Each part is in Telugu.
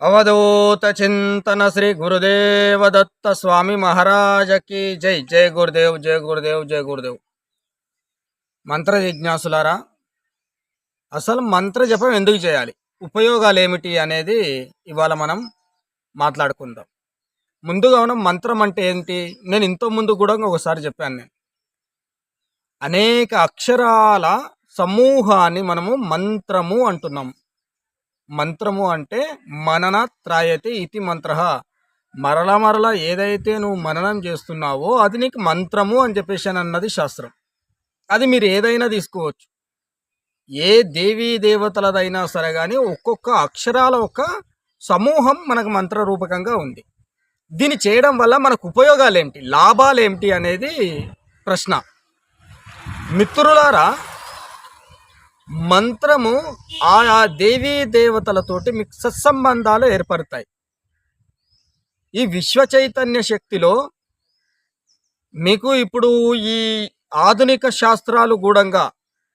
అవధూత చింతన శ్రీ గురుదేవ దత్త స్వామి మహారాజకి జై జై గురుదేవ్ జై గురుదేవ్ జై గురుదేవ్ మంత్ర జిజ్ఞాసులారా అసలు మంత్ర జపం ఎందుకు చేయాలి? ఉపయోగాలు ఏమిటి అనేది ఇవాళ మనం మాట్లాడుకుందాం. ముందుగా మనం మంత్రం అంటే ఏంటి? నేను ఇంత ముందు కూడా ఒకసారి చెప్పాను నేను. అనేక అక్షరాల సమూహాన్ని మనము మంత్రము అంటున్నాం. మంత్రము అంటే మనన త్రాయతే ఇతి మంత్ర. మరల మరల ఏదైతే నువ్వు మననం చేస్తున్నావో అది నీకు మంత్రము అని చెప్పేసి అని అన్నది శాస్త్రం. అది మీరు ఏదైనా తీసుకోవచ్చు. ఏ దేవీ దేవతలదైనా సరే కానీ ఒక్కొక్క అక్షరాల ఒక సమూహం మనకు మంత్ర రూపకంగా ఉంది. దీన్ని చేయడం వల్ల మనకు ఉపయోగాలు ఏమిటి లాభాలు ఏమిటి అనేది ప్రశ్న. మిత్రులారా మంత్రము ఆయా దేవీ దేవతలతోటి మీకు సత్సంబంధాలు ఏర్పడతాయి. ఈ విశ్వ చైతన్య శక్తిలో మీకు ఇప్పుడు ఈ ఆధునిక శాస్త్రాలు గూఢంగా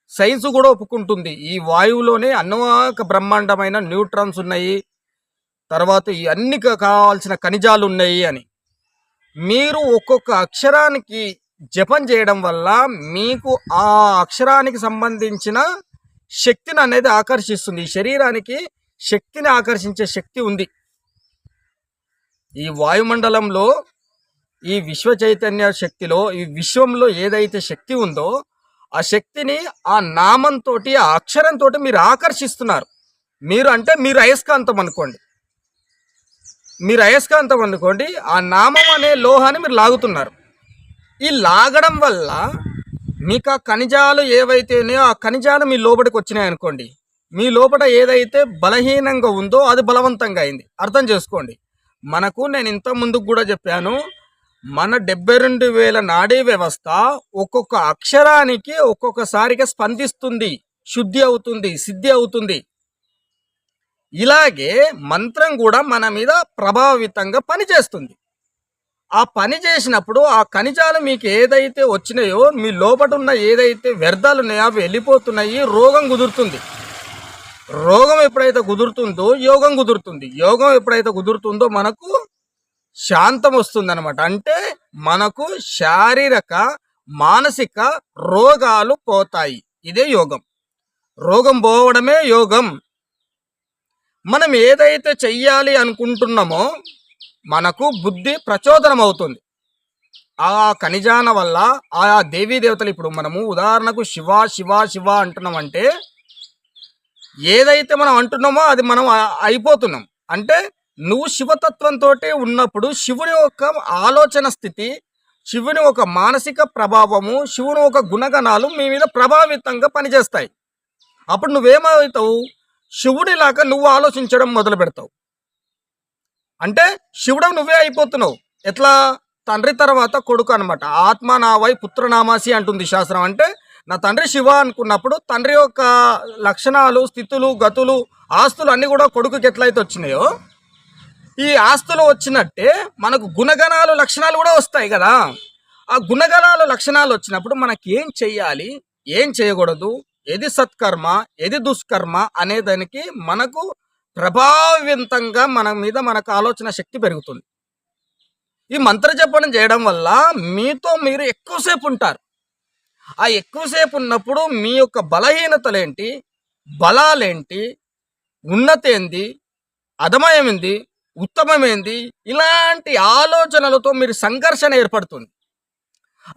సైన్స్ కూడా ఒప్పుకుంటుంది. ఈ వాయువులోనే అనేక బ్రహ్మాండమైన న్యూట్రాన్స్ ఉన్నాయి. తర్వాత ఈ అన్ని కావాల్సిన ఖనిజాలు ఉన్నాయి అని. మీరు ఒక్కొక్క అక్షరానికి జపం చేయడం వల్ల మీకు ఆ అక్షరానికి సంబంధించిన శక్తిని అనేది ఆకర్షిస్తుంది. ఈ శరీరానికి శక్తిని ఆకర్షించే శక్తి ఉంది. ఈ వాయుమండలంలో ఈ విశ్వ చైతన్య శక్తిలో ఈ విశ్వంలో ఏదైతే శక్తి ఉందో ఆ శక్తిని ఆ నామంతో ఆ అక్షరంతో మీరు ఆకర్షిస్తున్నారు. మీరు అంటే మీరు అయస్కాంతం అనుకోండి. మీరు అయస్కాంతం అనుకోండి ఆ నామం అనే లోహాన్ని మీరు లాగుతున్నారు. ఈ లాగడం వల్ల మీకు ఆ ఖనిజాలు ఏవైతే ఉన్నాయో ఆ ఖనిజాలు మీ లోపలికి వచ్చినాయి అనుకోండి. మీ లోపల ఏదైతే బలహీనంగా ఉందో అది బలవంతంగా అయింది. అర్థం చేసుకోండి. మనకు నేను ఇంత ముందుకు కూడా చెప్పాను మన డెబ్బై రెండు వేల నాడీ వ్యవస్థ ఒక్కొక్క అక్షరానికి ఒక్కొక్కసారిగా స్పందిస్తుంది శుద్ధి అవుతుంది సిద్ధి అవుతుంది. ఇలాగే మంత్రం కూడా మన మీద ప్రభావితంగా పనిచేస్తుంది. ఆ పని చేసినప్పుడు ఆ ఖనిజాలు మీకు ఏదైతే వచ్చినాయో మీ లోపల ఉన్న ఏదైతే వ్యర్థాలు ఉన్నాయో అవి వెళ్ళిపోతున్నాయి రోగం కుదురుతుంది. రోగం ఎప్పుడైతే కుదురుతుందో యోగం కుదురుతుంది. యోగం ఎప్పుడైతే కుదురుతుందో మనకు శాంతం వస్తుంది అనమాట అంటే మనకు శారీరక మానసిక రోగాలు పోతాయి. ఇదే యోగం. రోగం పోవడమే యోగం. మనం ఏదైతే చెయ్యాలి అనుకుంటున్నామో మనకు బుద్ధి ప్రచోదనం అవుతుంది ఆ ఖనిజాన వల్ల ఆ దేవీ దేవతలు ఇప్పుడు మనము ఉదాహరణకు శివ శివ శివ అంటున్నామంటే ఏదైతే మనం అంటున్నామో అది మనం అయిపోతున్నాం. అంటే నువ్వు శివతత్వంతో ఉన్నప్పుడు శివుని యొక్క ఆలోచన స్థితి శివుని ఒక మానసిక ప్రభావము శివుని ఒక గుణగణాలు మీ మీద ప్రభావితంగా పనిచేస్తాయి. అప్పుడు నువ్వేమవుతావు? శివుడిలాగా నువ్వు ఆలోచించడం మొదలు పెడతావు అంటే శివుడు నువ్వే అయిపోతున్నావు. ఎట్లా? తండ్రి తర్వాత కొడుకు అనమాట ఆత్మ నావై పుత్రనామాసి అంటుంది శాస్త్రం. అంటే నా తండ్రి శివ అనుకున్నప్పుడు తండ్రి యొక్క లక్షణాలు స్థితులు గతులు ఆస్తులు అన్నీ కూడా కొడుకుకి ఎట్లయితే వచ్చినాయో ఈ ఆస్తులు వచ్చినట్టే మనకు గుణగణాలు లక్షణాలు కూడా వస్తాయి కదా. ఆ గుణగణాలు లక్షణాలు వచ్చినప్పుడు మనకి ఏం చెయ్యాలి? ఏం చేయకూడదు? ఏది సత్కర్మ? ఏది దుష్కర్మ? అనే దానికి మనకు ప్రభావితంగా మన మీద మనకు ఆలోచన శక్తి పెరుగుతుంది. ఈ మంత్ర జపనం చేయడం వల్ల మీతో మీరు ఎక్కువసేపు ఉంటారు. ఆ ఎక్కువసేపు ఉన్నప్పుడు మీ యొక్క బలహీనతలేంటి? బలాలేంటి? ఉన్నతేంది? అధమయమైంది? ఉత్తమమైంది? ఇలాంటి ఆలోచనలతో మీరు సంఘర్షణ ఏర్పడుతుంది.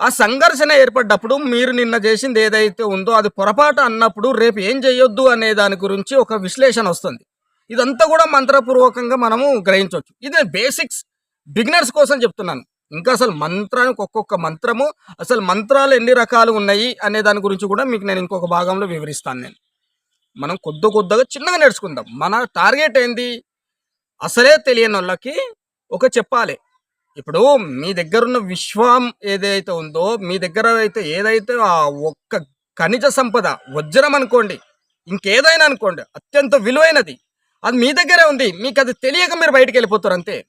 ఆ సంఘర్షణ ఏర్పడ్డప్పుడు మీరు నిన్న చేసింది ఏదైతే ఉందో అది పొరపాటు అన్నప్పుడు రేపు ఏం చేయొద్దు అనే దాని గురించి ఒక విశ్లేషణ వస్తుంది. ఇదంతా కూడా మంత్రపూర్వకంగా మనము గ్రహించవచ్చు. ఇది బేసిక్స్ బిగినర్స్ కోసం చెప్తున్నాను. ఇంకా అసలు మంత్రానికి ఒక్కొక్క మంత్రము అసలు మంత్రాలు ఎన్ని రకాలు ఉన్నాయి అనే దాని గురించి కూడా మీకు నేను ఇంకొక భాగంలో వివరిస్తాను నేను. మనం కొద్ది కొద్దిగా చిన్నగా నేర్చుకుందాం. మన టార్గెట్ ఏంది? అసలే తెలియని వాళ్ళకి ఒక చెప్పాలి. ఇప్పుడు మీ దగ్గర ఉన్న విశ్వం ఏదైతే ఉందో మీ దగ్గర అయితే ఏదైతే ఆ ఒక్క ఖనిజ సంపద వజ్రం అనుకోండి ఇంకేదైనా అనుకోండి అత్యంత విలువైనది. అది మీ దగ్గరే ఉంది. మీకు అది తెలియక మీరు బయటికి వెళ్ళిపోతారు అంతే.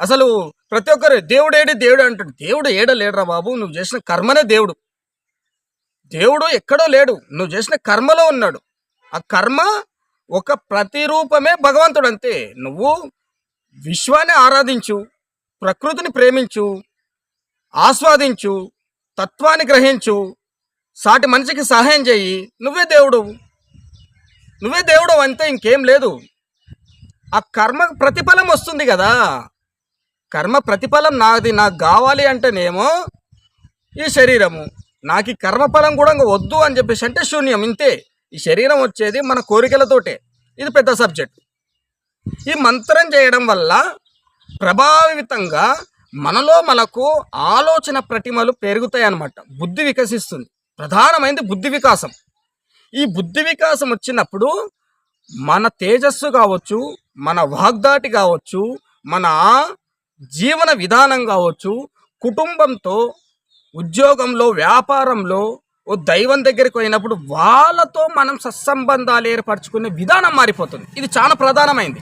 అసలు ప్రతి ఒక్కరు దేవుడు ఏడి దేవుడు అంటాడు. దేవుడు ఏడ లేడురా బాబు? నువ్వు చేసిన కర్మనే దేవుడు. దేవుడు ఎక్కడో లేడు. నువ్వు చేసిన కర్మలో ఉన్నాడు. ఆ కర్మ ఒక ప్రతిరూపమే భగవంతుడు అంతే. నువ్వు విశ్వాన్ని ఆరాధించు ప్రకృతిని ప్రేమించు ఆస్వాదించు తత్వాన్ని గ్రహించు సాటి మనిషికి సహాయం చేయి. నువ్వే దేవుడు. నువ్వే దేవుడు అంతే ఇంకేం లేదు. ఆ కర్మ ప్రతిఫలం వస్తుంది కదా. కర్మ ప్రతిఫలం నాది నాకు కావాలి అంటేనేమో ఈ శరీరము. నాకు ఈ కర్మఫలం కూడా వద్దు అని చెప్పేసి అంటే శూన్యం ఇంతే. ఈ శరీరం వచ్చేది మన కోరికలతోటే. ఇది పెద్ద సబ్జెక్ట్. ఈ మంత్రం చేయడం వల్ల ప్రభావితంగా మనలో మనకు ఆలోచన ప్రతిమలు పెరుగుతాయి అన్నమాట బుద్ధి వికసిస్తుంది. ప్రధానమైనది బుద్ధి వికాసం. ఈ బుద్ధి వికాసం వచ్చినప్పుడు మన తేజస్సు కావచ్చు మన వాగ్దాటి కావచ్చు మన జీవన విధానం కావచ్చు కుటుంబంతో ఉద్యోగంలో వ్యాపారంలో ఓ దైవం దగ్గరికి పోయినప్పుడు వాళ్ళతో మనం సత్సంబంధాలు ఏర్పరచుకునే విధానం మారిపోతుంది. ఇది చాలా ప్రధానమైంది.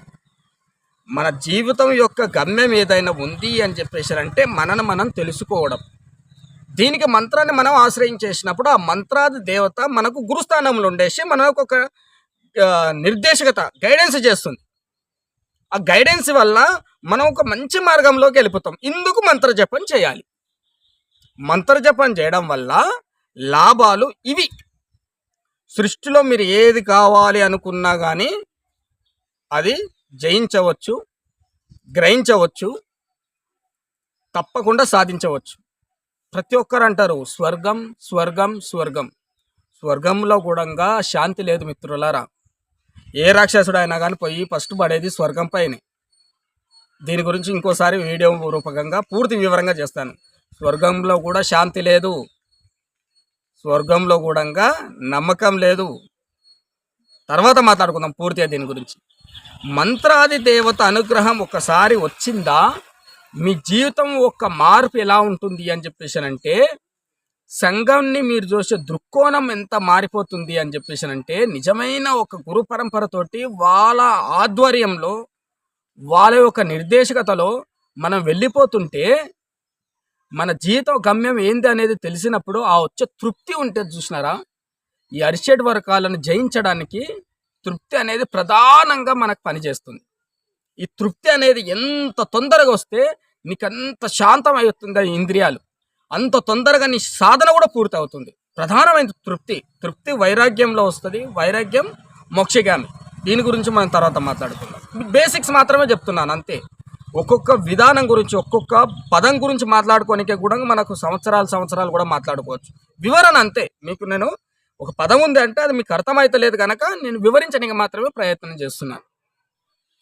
మన జీవితం యొక్క గమ్యం ఏదైనా ఉంది అని చెప్పేసి అంటే మనను మనం తెలుసుకోవడం. దీనికి మంత్రాన్ని మనం ఆశ్రయించేసినప్పుడు ఆ మంత్రాది దేవత మనకు గురుస్థానంలో ఉండేసి మనకు ఒక నిర్దేశకత గైడెన్స్ చేస్తుంది. ఆ గైడెన్స్ వల్ల మనం ఒక మంచి మార్గంలోకి వెళ్ళిపోతాం. ఇందుకు మంత్ర జపం చేయాలి. మంత్ర జపం చేయడం వల్ల లాభాలు ఇవి. సృష్టిలో మీరు ఏది కావాలి అనుకున్నా కానీ అది జయించవచ్చు గ్రహించవచ్చు తప్పకుండా సాధించవచ్చు. ప్రతి ఒక్కరు అంటారు స్వర్గం స్వర్గం స్వర్గం. స్వర్గంలో కూడా శాంతి లేదు మిత్రులారా. ఏ రాక్షసుడు అయినా కానీ పోయి ఫస్ట్ పడేది స్వర్గం పైనే. దీని గురించి ఇంకోసారి వీడియో రూపకంగా పూర్తి వివరంగా చేస్తాను. స్వర్గంలో కూడా శాంతి లేదు. స్వర్గంలో కూడా నమ్మకం లేదు. తర్వాత మాట్లాడుకుందాం పూర్తిగా దీని గురించి. మంత్రాది దేవత అనుగ్రహం ఒకసారి వచ్చిందా? మీ జీవితం ఒక మార్పు ఎలా ఉంటుంది అని చెప్పేసి అంటే సంఘంని మీరు చూసే దృక్కోణం ఎంత మారిపోతుంది అని చెప్పేసి అంటే నిజమైన ఒక గురు పరంపరతోటి వాళ్ళ ఆధ్వర్యంలో వాళ్ళ యొక్క నిర్దేశకతలో మనం వెళ్ళిపోతుంటే మన జీతం గమ్యం ఏంది అనేది తెలిసినప్పుడు ఆ వచ్చే తృప్తి ఉంటే చూసినారా? ఈ అరిషడ్ వర్గాలను జయించడానికి తృప్తి అనేది ప్రధానంగా మనకు పనిచేస్తుంది. ఈ తృప్తి అనేది ఎంత తొందరగా వస్తే నీకు అంత శాంతం అవుతుంది ఇంద్రియాలు? అంత తొందరగా నీ సాధన కూడా పూర్తి అవుతుంది ప్రధానమైన తృప్తి తృప్తి వైరాగ్యంలో వస్తుంది. వైరాగ్యం మోక్షగామి. దీని గురించి మనం తర్వాత మాట్లాడుకుందాం. బేసిక్స్ మాత్రమే చెప్తున్నాను అంతే. ఒక్కొక్క విధానం గురించి ఒక్కొక్క పదం గురించి మాట్లాడుకోనికే కూడా మనకు సంవత్సరాలు సంవత్సరాలు కూడా మాట్లాడుకోవచ్చు. వివరణ అంతే. మీకు నేను ఒక పదం ఉంది అంటే అది మీకు అర్థమైతలేదు కనుక నేను వివరించడానికి మాత్రమే ప్రయత్నం చేస్తున్నాను.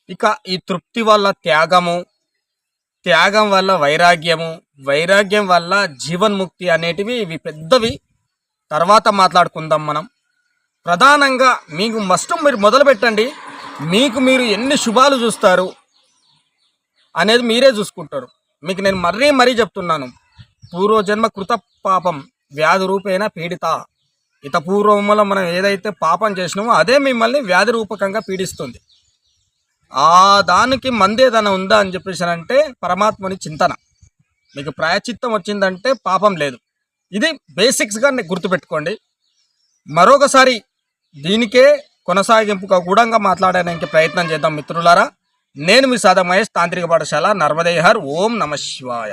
ఇక ఈ తృప్తి వల్ల త్యాగము త్యాగం వల్ల వైరాగ్యము వైరాగ్యం వల్ల జీవన్ముక్తి అనేటివి ఇవి పెద్దవి. తర్వాత మాట్లాడుకుందాం మనం. ప్రధానంగా మీకు మస్ట్ మీరు మొదలు పెట్టండి. మీకు మీరు ఎన్ని శుభాలు చూస్తారు అనేది మీరే చూసుకుంటారు. మీకు నేను మరీ మరీ చెప్తున్నాను. పూర్వజన్మ కృత పాపం వ్యాధి రూపేణ పీడిత. ఇత పూర్వములో మనం ఏదైతే పాపం చేసినామో అదే మిమ్మల్ని వ్యాధి రూపకంగా పీడిస్తుంది. ఆ దానికి మందేదన ఉందా అని చెప్పేసి అంటే పరమాత్మని చింతన. మీకు ప్రాయచిత్తం వచ్చిందంటే పాపం లేదు. ఇది బేసిక్స్గా నేను గుర్తుపెట్టుకోండి. మరొకసారి దీనికే కొనసాగింపుగా గూఢంగా మాట్లాడడానికి ప్రయత్నం చేద్దాం మిత్రులారా. నేను మీ సాదా మహేష్ తాంత్రిక పాఠశాల నర్మదేహర్. ఓం నమ శివాయ.